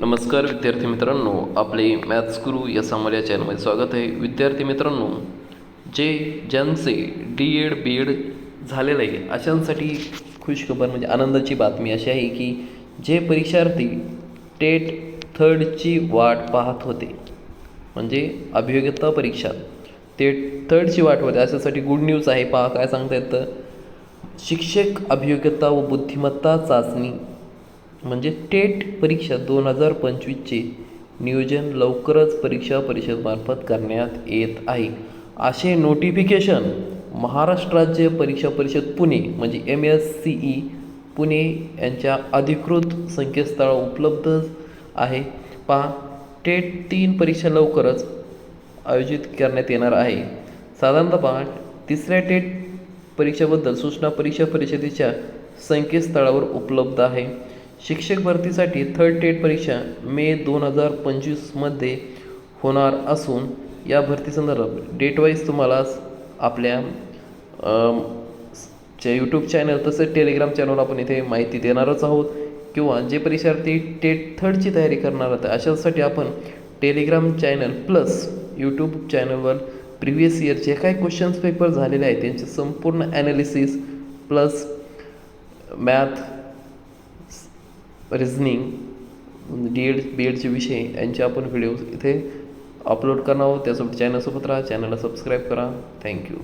नमस्कार विद्यार्थी मित्रांनो आपले मॅथ्स गुरु या सामोर चॅनलमध्ये स्वागत आहे. विद्यार्थी मित्रांनो जे ज्यांचे डी एड बी एड झालेलं आहे अशांसाठी खुशखबर म्हणजे आनंदाची बातमी अशी आहे की जे परीक्षार्थी टेट थर्डची वाट पाहत होते म्हणजे अभियोग्यता परीक्षा टेट थर्डची वाट होते अशासाठी गुड न्यूज आहे. पहा काय सांगता येतं? शिक्षक अभियोग्यता व बुद्धिमत्ता चाचणी म्हणजे टेट परीक्षा दोन हजार पंचवीसचे नियोजन लवकरच परीक्षा परिषदमार्फत करण्यात येत आहे. असे नोटिफिकेशन महाराष्ट्र राज्य परीक्षा परिषद पुणे म्हणजे M S C E Pune यांच्या अधिकृत संकेतस्थळ उपलब्ध आहे. पहा टेट तीन परीक्षा लवकरच आयोजित करण्यात येणार आहे. साधारणतः पहा तिसऱ्या टेट परीक्षेबद्दल सूचना परीक्षा परिषदेच्या संकेतस्थळावर उपलब्ध आहे. शिक्षक भरतीसाठी थर्ड टेट परीक्षा मे दोन हजार पंचवीसमध्ये होणार असून या भरतीसंदर्भात डेटवाईज तुम्हाला आपल्या च्या यूट्यूब चॅनल तसेच टेलिग्राम चॅनलवर आपण इथे माहिती देणारच आहोत. किंवा जे परीक्षार्थी टेट थर्डची तयारी करणार आहात अशासाठी आपण टेलिग्राम चॅनल प्लस यूट्यूब चॅनलवर प्रिव्हियस इयर जे काही क्वेश्चन्स पेपर झालेले आहेत त्यांचे संपूर्ण analysis plus math reasoning D Ed B एडचे विषय यांचे आपण व्हिडिओ इथे अपलोड करणार आहोत. त्यासोबत चॅनलसोबत राहा चॅनलला सबस्क्राईब करा. थँक्यू